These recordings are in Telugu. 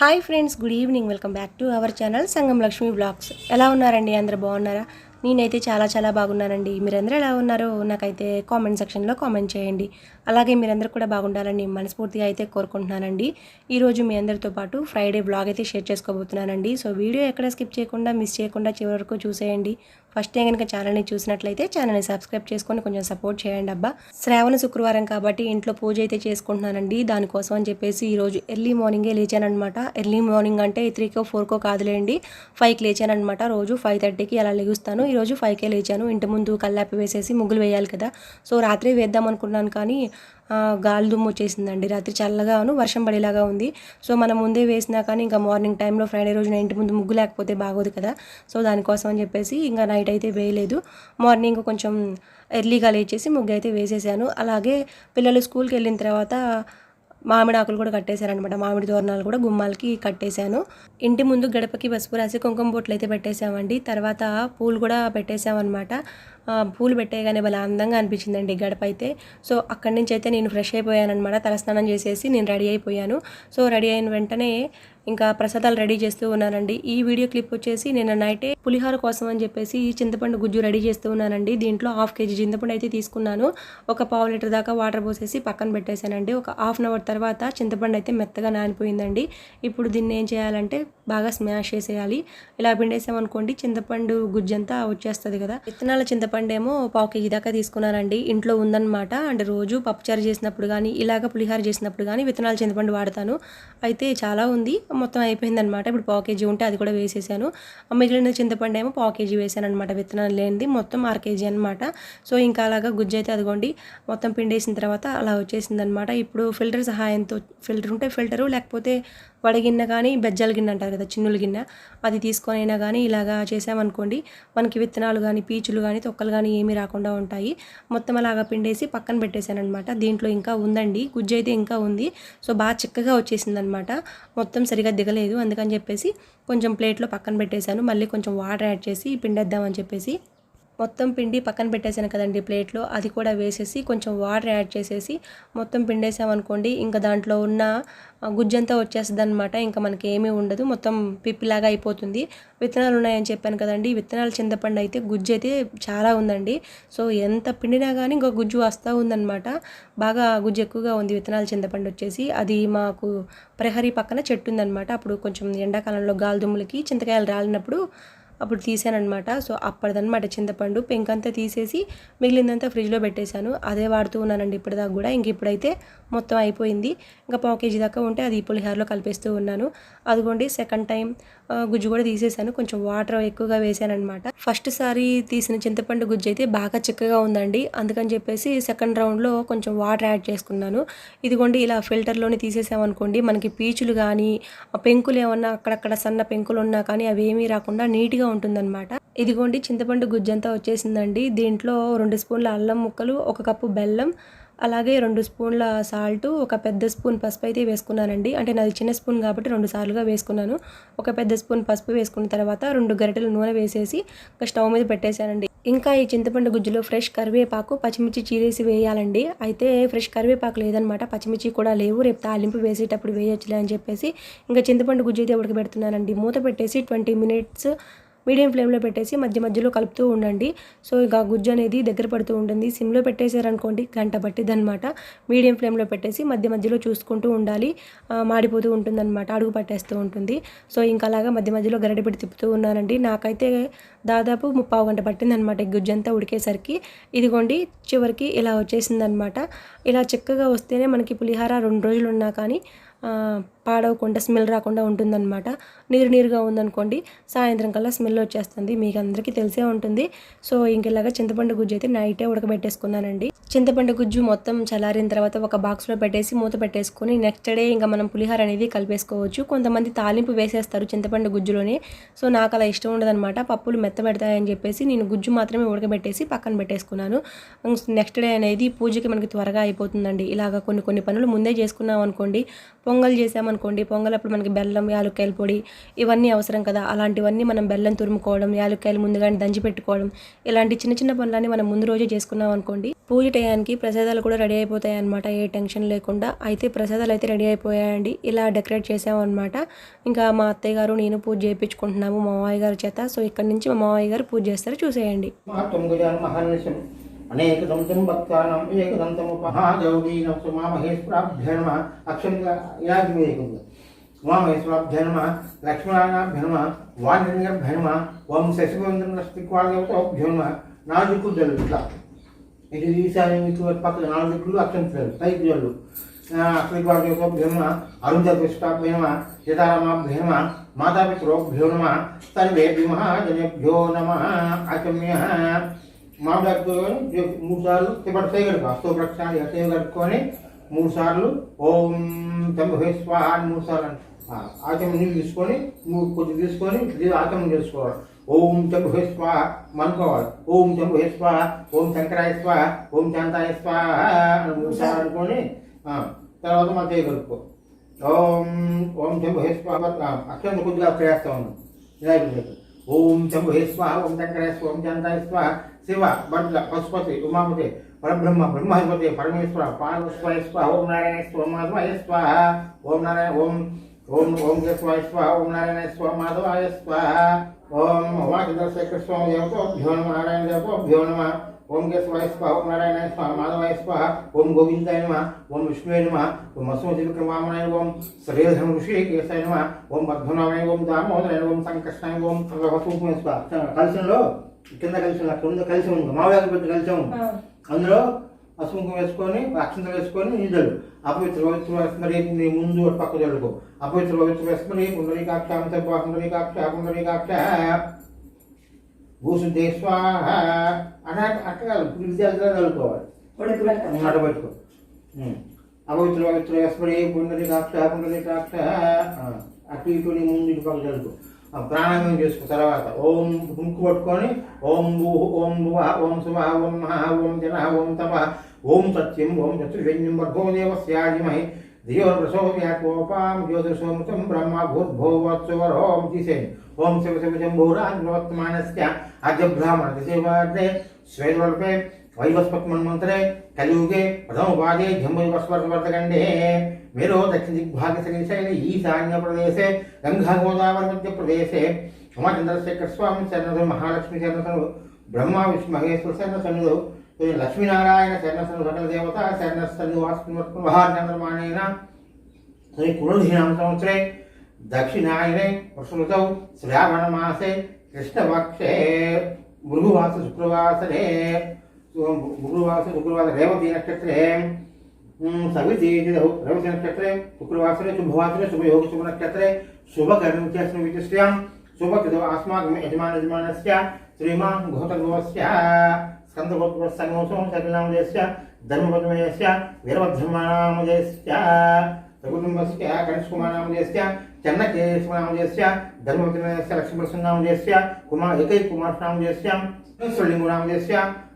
Hi friends good evening. Welcome back to our channel Sangam Lakshmi blogs. ఎలా ఉన్నారండి? అందరు బాగున్నారా? నేనైతే చాలా చాలా బాగున్నానండి. మీరందరూ ఎలా ఉన్నారో నాకైతే కామెంట్ సెక్షన్లో కామెంట్ చేయండి. అలాగే మీరందరూ కూడా బాగుండాలని మనస్ఫూర్తిగా అయితే కోరుకుంటున్నానండి. ఈరోజు మీ అందరితో పాటు ఫ్రైడే బ్లాగ్ అయితే షేర్ చేసుకోబోతున్నానండి. సో వీడియో ఎక్కడ స్కిప్ చేయకుండా మిస్ చేయకుండా చివరి వరకు చూసేయండి. ఫస్ట్ టైం కనుక ఛానల్ని చూసినట్లయితే ఛానల్ని సబ్స్క్రైబ్ చేసుకొని కొంచెం సపోర్ట్ చేయండి అబ్బా. శ్రావణ శుక్రవారం కాబట్టి ఇంట్లో పూజ అయితే చేసుకుంటున్నానండి. దానికోసం అని చెప్పేసి ఈరోజు ఎర్లీ మార్నింగే లేచానమాట ఎర్లీ మార్నింగ్ అంటే త్రీకో ఫోర్కో కాదులేండి. ఫైవ్కి లేచానమాట రోజు ఫైవ్ థర్టీకి అలా లేగుస్తాను. ఈరోజు ఫైవ్కే లేచాను. ఇంటి ముందు కల్లాపి వేసేసి ముగ్గులు వేయాలి కదా. సో రాత్రి వేద్దాం అనుకున్నాను కానీ గాలి దుమ్ము వచ్చేసిందండి. రాత్రి చల్లగాను వర్షం పడేలాగా ఉంది. సో మనం ముందే వేసినా కానీ ఇంకా మార్నింగ్ టైంలో ఫ్రైడే రోజున ఇంటి ముందు ముగ్గు లేకపోతే బాగోదు కదా. సో దానికోసం అని చెప్పేసి ఇంకా నైట్ అయితే వేయలేదు. మార్నింగ్ కొంచెం ఎర్లీగా లేచేసి ముగ్గు అయితే వేసేసాను. అలాగే పిల్లలు స్కూల్కి వెళ్ళిన తర్వాత మామిడి ఆకులు కూడా కట్టేశారనమాట మామిడి తోరణాలు కూడా గుమ్మాలకి కట్టేశాను. ఇంటి ముందు గడపకి పసుపు రాసి కుంకుమ బొట్లు అయితే పెట్టేశామండి. తర్వాత పూలు కూడా పెట్టేశామన్నమాట. పూలు పెట్టేయగానే భలే అందంగా అనిపించిందండి ఈ గడప అయితే సో అక్కడి నుంచి అయితే నేను ఫ్రెష్ అయిపోయానమాట తలస్నానం చేసేసి నేను రెడీ అయిపోయాను. సో రెడీ అయిన వెంటనే ఇంకా ప్రసాదాలు రెడీ చేస్తూ ఉన్నానండి. ఈ వీడియో క్లిప్ వచ్చేసి నేను నైటే పులిహోర కోసం అని చెప్పేసి ఈ చింతపండు గుజ్జు రెడీ చేస్తూ ఉన్నానండి. దీంట్లో హాఫ్ కేజీ చింతపండు అయితే తీసుకున్నాను. ఒక పావు లీటర్ దాకా వాటర్ పోసేసి పక్కన పెట్టేశానండి. ఒక హాఫ్ అన్ అవర్ తర్వాత చింతపండు అయితే మెత్తగా నానిపోయిందండి. ఇప్పుడు దీన్ని ఏం చేయాలంటే బాగా స్మాష్ చేసేయాలి. ఇలా పిండేసామనుకోండి చింతపండు గుజ్జంతా వచ్చేస్తుంది కదా. విత్తనాల చింతపండు ఏమో పావు కేజీ దాకా తీసుకున్నానండి ఇంట్లో ఉందన్నమాట. అంటే రోజు పప్పుచారు చేసినప్పుడు కానీ ఇలాగ పులిహోర చేసినప్పుడు కానీ విత్తనాలు చింతపండు వాడతాను. అయితే చాలా ఉంది. మొత్తం అయిపోయిందనమాట ఇప్పుడు పావు కేజీ ఉంటే అది కూడా వేసేసాను. మిగిలిన చింతపండు ఏమో పావు కేజీ వేసాను అనమాట విత్తనాలు లేనిది మొత్తం అర కేజీ అనమాట సో ఇంకా అలాగా గుజ్జు అయితే అదిగోండి. మొత్తం పిండేసిన తర్వాత అలా వచ్చేసింది అనమాట ఇప్పుడు ఫిల్టర్ సహాయంతో ఫిల్టర్ ఉంటే ఫిల్టరు లేకపోతే వడగిన్నె కానీ బెజ్జల గిన్నె అంటారు కదా చిన్నుల గిన్నె. అది తీసుకొని అయినా కానీ ఇలాగా చేసామనుకోండి మనకి విత్తనాలు కానీ పీచులు కానీ తొక్కలు కానీ ఏమీ రాకుండా ఉంటాయి. మొత్తం అలాగా పిండేసి పక్కన పెట్టేశాను అనమాట దీంట్లో ఇంకా ఉందండి గుజ్జు అయితే ఇంకా ఉంది. సో బాగా చిక్కగా వచ్చేసింది అనమాట మొత్తం సరిగా దిగలేదు అందుకని చెప్పేసి కొంచెం ప్లేట్లో పక్కన పెట్టేశాను. మళ్ళీ కొంచెం వాటర్ యాడ్ చేసి పిండేద్దామని చెప్పేసి మొత్తం పిండి పక్కన పెట్టేశాను కదండి ప్లేట్లో. అది కూడా వేసేసి కొంచెం వాటర్ యాడ్ చేసేసి మొత్తం పిండేసామనుకోండి ఇంకా దాంట్లో ఉన్న గుజ్జంతా వచ్చేస్తుంది అనమాట ఇంకా మనకి ఏమీ ఉండదు. మొత్తం పిప్పిలాగా అయిపోతుంది. విత్తనాలు ఉన్నాయని చెప్పాను కదండి. విత్తనాలు చింతపండు అయితే గుజ్జు అయితే చాలా ఉందండి. సో ఎంత పిండినా కానీ ఇంకా గుజ్జు వస్తూ ఉందన్నమాట. బాగా గుజ్జు ఎక్కువగా ఉంది విత్తనాలు చింతపండు వచ్చేసి. అది మాకు ప్రహరీ పక్కన చెట్టు ఉందన్నమాట. అప్పుడు కొంచెం ఎండాకాలంలో గాలిదుమ్ములకి చింతకాయలు రాలినప్పుడు అప్పుడు తీసానమాట సో అప్పటిదన్నమాట చింతపండు పెంకంతా తీసేసి మిగిలిందంతా ఫ్రిడ్జ్లో పెట్టేశాను. అదే వాడుతూ ఉన్నానండి ఇప్పటిదాకా కూడా. ఇంక ఇప్పుడైతే మొత్తం అయిపోయింది. ఇంకా పావు కేజీ దాకా ఉంటే అది పులిహోరలో కలిపేస్తూ ఉన్నాను. అదిగోండి సెకండ్ టైం గుజ్జు కూడా తీసేసాను. కొంచెం వాటర్ ఎక్కువగా వేసాను అనమాట ఫస్ట్ సారి తీసిన చింతపండు గుజ్జు అయితే బాగా చిక్కగా ఉందండి. అందుకని చెప్పేసి సెకండ్ రౌండ్లో కొంచెం వాటర్ యాడ్ చేసుకున్నాను. ఇదిగోండి ఇలా ఫిల్టర్లోనే తీసేసామనుకోండి మనకి పీచులు కానీ ఆ పెంకులు ఏమన్నా అక్కడక్కడ సన్న పెంకులు ఉన్నా కానీ అవి ఏమీ రాకుండా నీట్గా ఉంటుందన్నమాట. ఇదిగోండి చింతపండు గుజ్జంతా వచ్చేసిందండి. దీంట్లో రెండు స్పూన్ల అల్లం ముక్కలు ఒక కప్పు బెల్లం అలాగే రెండు స్పూన్ల సాల్ట్ ఒక పెద్ద స్పూన్ పసుపు అయితే వేసుకున్నానండి. అంటే నాది చిన్న స్పూన్ కాబట్టి రెండు సార్లుగా వేసుకున్నాను. ఒక పెద్ద స్పూన్ పసుపు వేసుకున్న తర్వాత రెండు గరిటెలు నూనె వేసేసి ఒక స్టవ్ మీద పెట్టేశానండి. ఇంకా ఈ చింతపండు గుజ్జులో ఫ్రెష్ కరివేపాకు పచ్చిమిర్చి చీరేసి వేయాలండి. అయితే ఫ్రెష్ కరివేపాకు లేదనమాట పచ్చిమిర్చి కూడా లేవు. రేపు తాలింపు వేసేటప్పుడు వేయొచ్చులే అని చెప్పేసి ఇంకా చింతపండు గుజ్జు అయితే ఉడకబెడుతున్నానండి. మూత పెట్టేసి ట్వంటీ మినిట్స్ మీడియం ఫ్లేమ్లో పెట్టేసి మధ్య మధ్యలో కలుపుతూ ఉండండి. సో ఇక గుజ్జు అనేది దగ్గర పడుతూ ఉంటుంది. సిమ్లో పెట్టేశారనుకోండి గంట పట్టిద్ది అనమాట మీడియం ఫ్లేమ్లో పెట్టేసి మధ్య మధ్యలో చూసుకుంటూ ఉండాలి. మాడిపోతూ ఉంటుందన్నమాట అడుగు పట్టేస్తూ ఉంటుంది. సో ఇంకా అలాగా మధ్య మధ్యలో గరడి పెట్టి తిప్పుతూ ఉన్నానండి. నాకైతే దాదాపు ముప్పావు గంట పట్టిందనమాట ఈ గుజ్జు అంతా ఉడికేసరికి. ఇదిగోండి చివరికి ఇలా వచ్చేసిందనమాట. ఇలా చక్కగా వస్తేనే మనకి పులిహార రెండు రోజులు ఉన్నా కానీ పాడవకుండా స్మెల్ రాకుండా ఉంటుందన్నమాట. నీరు నీరుగా ఉందనుకోండి సాయంత్రం కల్లా స్మెల్ వచ్చేస్తుంది. మీకు అందరికీ తెలిసే ఉంటుంది. సో ఇంకెలాగా చింతపండు గుజ్జు అయితే నైటే ఉడకబెట్టేసుకున్నానండి. చింతపండు గుజ్జు మొత్తం చల్లారిన తర్వాత ఒక బాక్స్లో పెట్టేసి మూత పెట్టేసుకొని నెక్స్ట్ డే ఇంకా మనం పులిహోర అనేది కలిపేసుకోవచ్చు. కొంతమంది తాలింపు వేసేస్తారు చింతపండు గుజ్జులోనే. సో నాకు అలా ఇష్టం ఉండదన్నమాట. పప్పులు మెత్తబెడతాయని చెప్పేసి నేను గుజ్జు మాత్రమే ఉడకబెట్టేసి పక్కన పెట్టేసుకున్నాను. నెక్స్ట్ డే అనేది పూజకి మనకి త్వరగా అయిపోతుందండి. ఇలాగ కొన్ని కొన్ని పనులు ముందే చేసుకున్నాం అనుకోండి పొంగల్ చేసామనుకోండి అనుకోండి పొంగలప్పుడు మనకి బెల్లం యాలక్కాయల పొడి ఇవన్నీ అవసరం కదా. అలాంటివన్నీ మనం బెల్లం తురుముకోవడం యాలక్కాయలు ముందుగానే దంచి పెట్టుకోవడం ఇలాంటి చిన్న చిన్న పనులన్నీ మనం ముందు రోజే చేసుకున్నాం అనుకోండి పూజ టయానికి ప్రసాదాలు కూడా రెడీ అయిపోతాయి అనమాట ఏ టెన్షన్ లేకుండా అయితే ప్రసాదాలు అయితే రెడీ అయిపోయాయండి. ఇలా డెకరేట్ చేసామన్నమాట ఇంకా మా అత్తయ్య గారు నేను పూజ చేయించుకుంటున్నాము మా మావయ్య గారి చేత. సో ఇక్కడ నుంచి మా మావయ్య గారు పూజ చేస్తారు చూసేయండి. తుంగజాన్ మహర్నిశం అనేకదంతం భక్తానం ఏకదంతముపహాగౌరీనం సుమామహేశ్వరాభ్యర్మ అక్షంగా యాజ్మేకుంది ఉమామహేశ్వరాభ్యర్మ లక్ష్మణాభ్యర్మ వాణిభ్యర్మ ఓం శశిగోవింద్రస్తిక్వాళ్ళభ్యర్మ నాలుగు జల్లు ఇట్లా ఇది ఈశాన్యం ఇటు పక్కన నాలుగు దిక్కులు అక్షంతలు పైకి జల్లు అశ్విక్వాళ్ళభ్యర్మ అరుంధ పుష్పాభ్యర్మ సీతారామాభ్యర్మ మాతాపితృభ్యో నమ సర్వేభ్య మహాజనేభ్యో నమ ఆచమ్య మామిడాకుని మూడు సార్లు తిప్పటి చేయగలుగు అస్తో ప్రక్షాళి మూడు సార్లు ఓం తంబహే స్వాహ అని మూడు సార్లు అంటే ఆచమం నీళ్ళు తీసుకొని మూడు తీసుకొని ఇది ఆచమం చేసుకోవాలి. ఓం తంబహే స్వాహ అనుకోవాలి. ఓం తంబహే స్వాహ ఓం శంకరాయ స్వాహ ఓం శాంతాయ స్వాహ అని మూడు సార్లు అనుకొని తర్వాత మా చేయగలుపుకో ఓం ఓం శంభుహే స్వాహ అక్షరం కొద్దిగా ప్రయాస్తా ఉన్నాం ఇలా ఓం శంభుహే స్వాహ ఓం శంకరాయ స్వాహ ఓం శాంతాయ స్వాహ శివ బడ్ల పశుపతి ఉమాపతి పరబ్రహ్మ బ్రహ్మాధిపతి పరమేశ్వర పార్వస్వాయ స్వాహ ఓం నారాయణ స్వాహ స్వాహ ఓం నారాయణ ఓం ఓం ఓం కేశవాయ స్వాహ ఓం నారాయణ స్వాహ స్వాహ ఓం ఉమాచంద్రశేఖర స్వామి దేవతోభ్యో నమ నారాయణ దేవతోభ్యో నమ ఓం కేశవాయ స్వాహ ఓం నారాయణ స్వాహ మాధవాయ స్వాహ ఓం గోవిందాయ నమ ఓం విష్ణువే నమ ఓం అసోజి విక్రమామణాయ ఓం శ్రీధం ఋషి కేశాయ నమ ఓం పద్మనాభాయ ఓం దామోదరాయ ఓం సంకృష్ణాయ ఓం కుంకుమ స్వాహ కలిసంలో కింద కలిసి కింద కలిసి ఉంది మామూలుగా పెద్ద కలిసి ఉంది. అందులో పసుపు వేసుకొని అక్షంత వేసుకొని నీళ్ళు అపవిత్ర పవిత్ర వేసుకుని నీ ముందు ఒక పక్క చల్లుకో అపవిత్ర పవిత్ర వేసుకుని పుండరీకాక్ష అంతర్భా పుండరీకాక్ష పుండరీకాక్ష. భూశుద్ధే స్వాహ. అలా అట్లా విద్యార్థులు చదువుకోవాలి ఉమ్. అపవిత్ర పవిత్ర వేసుకుని పుండరీకాక్ష పుండరీకాక్ష. ఆ, అటు ఇటు నీ ముందు ఇటు పక్క ఆ, ప్రాణాయామం చేసుకో తర్వాత ఓం ముక్కు పట్టుకొని ఓం భూ ఓం భువ ఓం శుభ ఓం మహ ఓం జన ఓం తప ఓం సత్యం ఓం చతుర్వేణ్యం వర్గో దేవస్యాజిమహి ధియో ప్రసోవ్యాకోపాం జ్యోతిషోమృతం బ్రహ్మ భూర్భోవత్సువరోం తీసేయండి ఓం శివ శివ శంభూరాజ్ఞవర్తమానస్య అజబ్రాహ్మణ దిశేవార్దే శ్వేతవల్పే వైవస్పత్మన్మంత్రే కలియుగే ప్రథమపాదే జంబువస్వర్గండే मेरो दक्षिण दिग्भाग शैल ईशान्य प्रदेशे गंगा गोदावरी मध्य प्रदेशे उमाचंद्रशेखर स्वामी शरण महालक्ष्मी शरण ब्रह्मा विष्णु महेश्वर शरण सन्निधो लक्ष्मीनारायण शरण सन्नु सकल देवता शरण सन्निवासमानेन श्री कुरुधिनाम संवत्सरे दक्षिणायने प्रसृतौ श्रावणमासे कृष्णपक्षे भृगुवास शुक्रवासरे भृगुवास शुक्रवास रेवती नक्षत्रे सविति रवि नक्षत्रे शुक्रवासरे शुभवासरे शुभयोग शुभ नक्षत्रे शुभकर्मस्मिन् वितिष्ठ्यां शुभकृतो अस्माकं यजमान यजमानस्य श्रीमान् घोतगोस्य स्कन्दगोत्रसंगोसो शरीरनामजयस्य धर्मपद्मयस्य वीरभद्रमानामजयस्य सकुटुम्बस्य गणेशकुमारनामजयस्य चन्नकेशनामजयस्य धर्मपद्मयस्य लक्ष्मीप्रसन्नामजयस्य कुमार एकैकुमारनामजयस्य श्रीलिङ्गनामजयस्य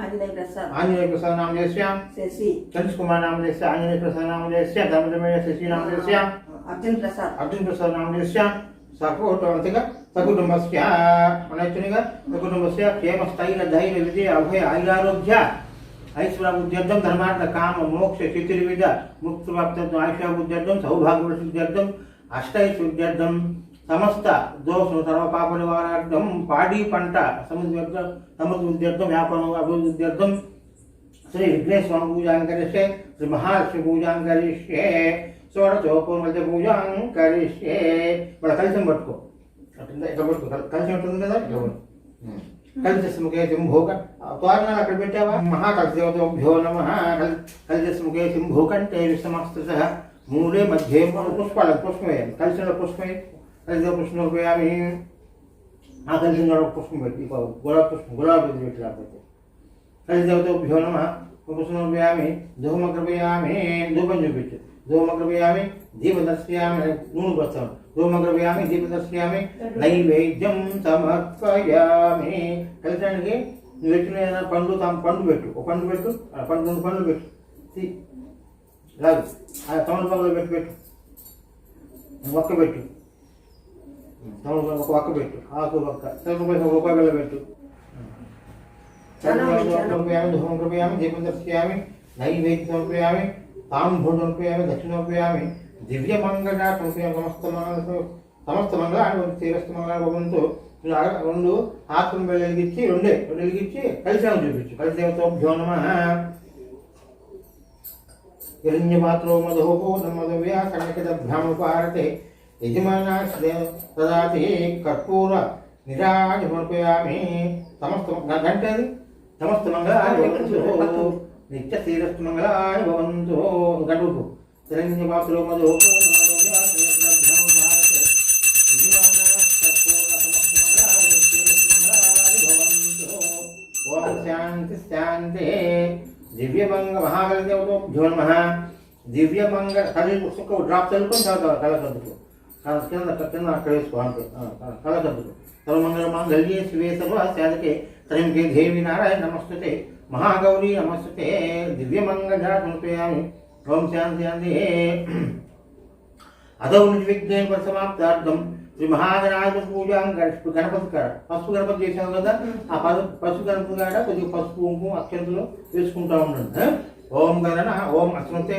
ఆంజనేయ ప్రసాద నామలేశ్యాం సతీష్ కుమార్ నామలేశ్య ఆంజనేయ ప్రసాద నామలేశ్య ధర్మధర్మయ శశి నామలేశ్య అర్జున్ ప్రసాద్ అర్జున్ ప్రసాద్ నామలేశ్య సకూటవంతగా సకుటుంబస్య మనగా సకుటుంబస్య క్షేమ స్థైర్య ధైర్య విజయ అభయ ఐరారోగ్య ఐశ్వర్యార్థం ధర్మార్థ కామ మోక్ష చతుర్విధ ముక్తి ప్రాప్త ఐశ్వర్యార్థం సౌభాగ్య అష్టైశ్వర్యార్థం సమస్త దోష సర్వపాప నివారణార్థం పాడి పంట సముద్ర సముద్రోద్యర్థం వ్యాపారం అభివృద్ధ్యర్థం. శ్రీ విఘ్నేశ్వర పూజాం కరిష్యే శ్రీ మహాలక్ష్మి పూజాం కరిష్యే షోడచోపూర్మధ్య పూజాం కరిష్యే. మన కలిసం పట్టుకో. అట్లా ఇట్లా పట్టుకో. కల్- కలిసి ఉంటుంది కదా? ఇట్లా పట్టుకో. కలిసి ముఖే సింభూక తోరణాలు అక్కడ పెట్టావా? మహాకలశదేవతోభ్యో నమ. కలిసి ముఖే సింభూకంటే విషమస్త మూడే మధ్య మూడు పుష్పాలు పుష్పం వేయాలి కలిసిన పుష్పం వేయి. కలిసి పుష్పం ఉపయోగామి ఆ కలిసి ఒక పుష్పం పెట్టి గులాబీ పుష్పం గులాబీ పెట్టి లేకపోతే కలిసి దేవతభ్యో నమ పుష్పం ఉపయోగామి ధూమగ్రపయామి ధూపం చూపించు ధూమగ్రపయామి దీపదర్శయామి నూనె పోస్తాను ధూమగ్రపయామి దీపదర్శయామి నైవేద్యం సమర్పయామి కలిసానికి నువ్వు పెట్టిన ఏదైనా పండు తమ పండు పెట్టు ఒక పండు పెట్టు ఆ పండు రెండు పండ్లు పెట్టు తీ. లాగు ఆ తమలపాకులో పెట్టు పెట్టు ఒక్క పెట్టు తమలపాకు ఒక ఒక్క పెట్టు ఆకు తమలపాకు ఒక రూపాయలు పెట్టు. సమర్పయామి దీపం దర్శయామి నైవేద్యం సమర్పయామి తాంబూలం సమర్పయామి దక్షిణ సమర్పయామి దివ్య మంగళ సమర్పయామి సమస్త మంగళ సమస్త మంగళ మంగళ భగవంతు రెండు ఆత్మ వెలిగించి రెండే రెండు వెలిగించి కలిసాము చూపించు. కలిసేవతో నమ. హిరణ్యపాత్రో మధోపో నమదవ్య కనకదభ్యాముపారతే యజమానాశ్రయ తదాతి కర్పూర నిరాజ సమర్పయామి సమస్త గంట అది సమస్త మంగళాని నిత్య శ్రీరస్తు మంగళాని భవంతు గడుపు హిరణ్యపాత్రో మధోపో మధు శాంతి శాంతి దివ్యమంగ మహాగణదేవతో నమ దివ్యమంగ కలి డ్రాప్ చదువుకొని చదువుతావు కళ సర్దుకు కింద కింద అక్కడ వేసుకోవాలి అంతే కళ సర్దుకు సర్వమంగళ మంగళ్యే శివే సర్వ సాధకే త్రయంకే దేవి నారాయణ నమస్తుతే. మహాగౌరీ నమస్తుతే. దివ్యమంగళ సమర్పయామి. ఓం శాంతి శాంతి అదౌ నిర్విఘ్నేన సమాప్తార్థం శ్రీ మహాగణాధ పూజ గణపతి కాడ పసుపు గణపతి చేసాం కదా? ఆ పసు పసుపు గణపతి కాడ కొద్దిగా పసుపు కుంకుమ అక్షంతలు వేసుకుంటా ఉండండి. ఓం గణన ఓం అశ్వతే.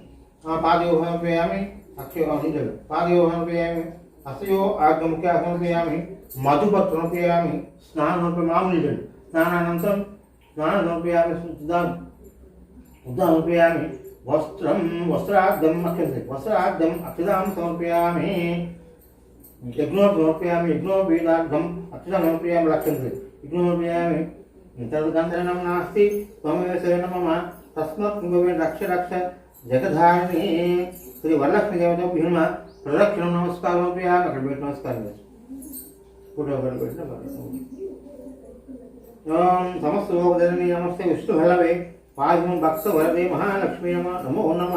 అత్యంత వేసిన నీళ్ళు ఒక్కొక్కరి డ్రాప్స్ అవి పాదయో సమర్పయామి అక్షయ నీళ్ళు పాదయో సమర్పయామి హస్తయో ఆగ్ముఖ్య సమర్పయామి మధుపత్ర సమర్పయామి స్నానం మామూలు నీళ్ళు స్నానానంతరం స్నానం సమర్పయామి శుద్ధాన్ని ఉదాహరణయామి వస్త్రం వస్త్రార్థం అక్షంతే వస్త్రార్థం అక్షదాం సమర్పయామి యజ్ఞో సమర్పయామి యజ్ఞోపీతార్థం అక్షరం సమర్పయామి లక్ష్యంతే యజ్ఞో సమర్పయామి తదగంధనం నాస్తి త్వమేవ మమ తస్మత్ భవే రక్ష రక్ష జగధారిణి శ్రీ వరలక్ష్మి దేవత భీమ ప్రదక్షిణం నమస్కారం సమర్పయామి అక్కడ పెట్టి నమస్కారం చేసి ఫోటో అక్కడ పెట్టిన ఓం సమస్త భోగధరణి నమస్తే విష్ణు భలవే పాదం భక్త వరదే మహాలక్ష్మీ నమ నమో నమ.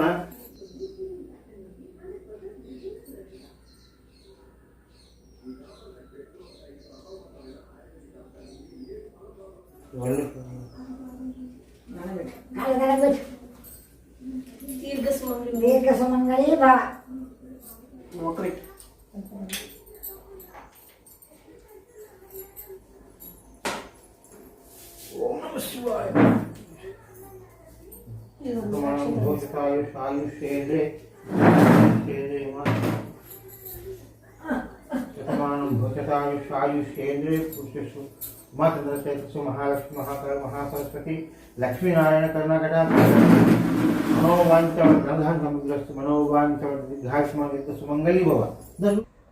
ఓం నమ శివాయ ప్రమాణం భోజకాయుష్ ఆయుష్యేంద్రే శేంద్రే శతమానం భోజకాయుష్ ఆయుష్యేంద్రే పురుషు ఉమాచంద్రశేఖర్సు మహాలక్ష్మి మహాకాళ మహాసరస్వతి లక్ష్మీనారాయణ కర్ణాకట మనోవాంచ గ్రంథాన్ సముద్రస్తు మనోవాంచ దీర్ఘాయుష్మాన్ సుమంగళి భవ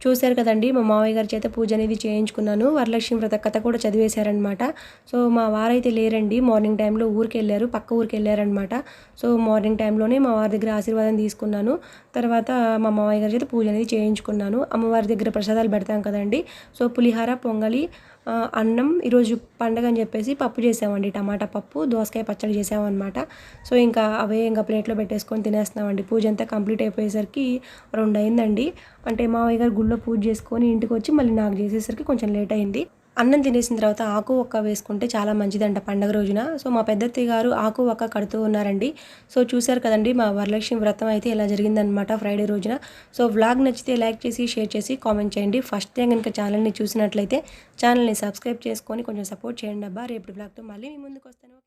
చూశారు కదండి మా మావయ్య గారి చేత పూజ అనేది చేయించుకున్నాను. వరలక్ష్మి వ్రత కథ కూడా చదివేశారనమాట సో మా వారైతే లేరండి మార్నింగ్ టైంలో ఊరికి వెళ్ళారు పక్క ఊరికి వెళ్ళారనమాట సో మార్నింగ్ టైంలోనే మా వారి దగ్గర ఆశీర్వాదం తీసుకున్నాను. తర్వాత మా మావయ్య గారి చేత పూజ అనేది చేయించుకున్నాను. అమ్మవారి దగ్గర ప్రసాదాలు పెడతాం కదండి. సో పులిహార పొంగలి అన్నం ఈరోజు పండగ అని చెప్పేసి పప్పు చేసామండి. టమాటా పప్పు దోసకాయ పచ్చడి చేసామన్నమాట. సో ఇంకా అవే ఇంకా ప్లేట్లో పెట్టేసుకొని తినేస్తున్నామండి. పూజ అంతా కంప్లీట్ అయిపోయేసరికి రెండు అయిందండి అంటే మావయ్య గారు గుళ్ళో పూజ చేసుకొని ఇంటికి వచ్చి మళ్ళీ నాకు చేసేసరికి కొంచెం లేట్ అయింది. అన్నం తినేసిన తర్వాత ఆకు ఒక్క వేసుకుంటే చాలా మంచిదంట పండగ రోజున. సో మా పెద్దత్తయ్య గారు ఆకు ఒక్క కడుతూ ఉన్నారండి. సో చూశారు కదండి మా వరలక్ష్మి వ్రతం అయితే ఇలా జరిగిందనమాట ఫ్రైడే రోజున. సో వ్లాగ్ నచ్చితే లైక్ చేసి షేర్ చేసి కామెంట్ చేయండి. ఫస్ట్ టైం కనుక ఛానల్ని చూసినట్లయితే ఛానల్ని సబ్స్క్రైబ్ చేసుకొని కొంచెం సపోర్ట్ చేయండి అబ్బా. రేపు బ్లాగ్తో మళ్ళీ మీ ముందుకు వస్తాను.